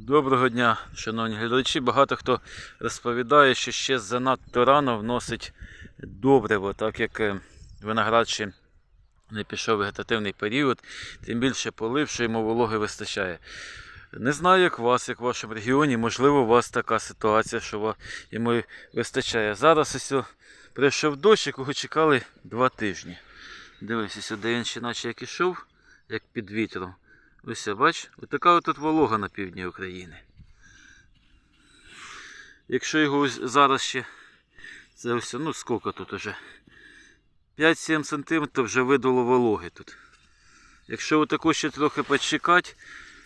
Доброго дня, шановні глядачі. Багато хто розповідає, що ще занадто рано вносить добриво, так як е, виноград ще не пішов вегетативний період, тим більше полив, що йому вологи вистачає. Не знаю, як у вас, як в вашому регіоні, можливо, у вас така ситуація, що йому вистачає. Зараз ось прийшов дощ, якого чекали два тижні. Дивися, сюди він ще наче як ішов, як під вітром. Ось, бач, отака от тут волога на півдні України. Якщо його ось зараз ще, це ось, ну скільки тут уже? 5-7 см вже видало вологи тут. Якщо отако ще трохи почекати,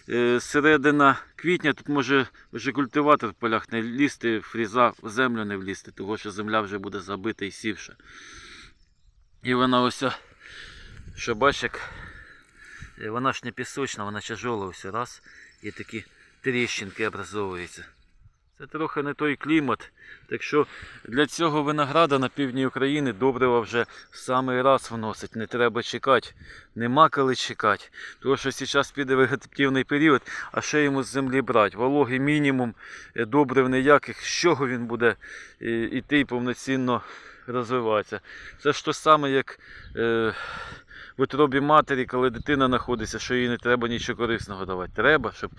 е, середина квітня тут може вже культиватор в полях не лізти, фріза в землю не влізти, тому що земля вже буде забита і сівша. І вона ось, що бач, як Вона ж не пісочна, вона тяжола ось раз. І такі тріщинки образовуються. Це трохи не той клімат. Так що для цього винограда на півдні України добрива вже в самий раз вносить. Не треба чекати. Нема коли чекати. Тому що зараз піде вегетативний період, а ще йому з землі брати. Вологий мінімум, е, добрив ніяких, з чого він буде е, іти і повноцінно розвиватися. Це ж то саме, як. Е, в утробі матері, коли дитина знаходиться, що їй не треба нічого корисного давати. Треба, щоб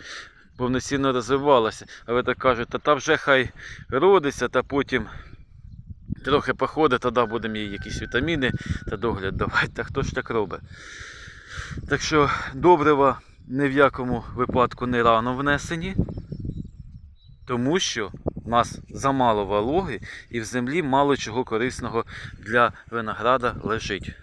повноцінно розвивалася. А ви так кажете, та та вже хай родиться, та потім трохи походить, тоді будемо їй якісь вітаміни та догляд давати. Та хто ж так робить? Так що добрива ні в якому випадку не рано внесені, тому що в нас замало вологи і в землі мало чого корисного для винограда лежить.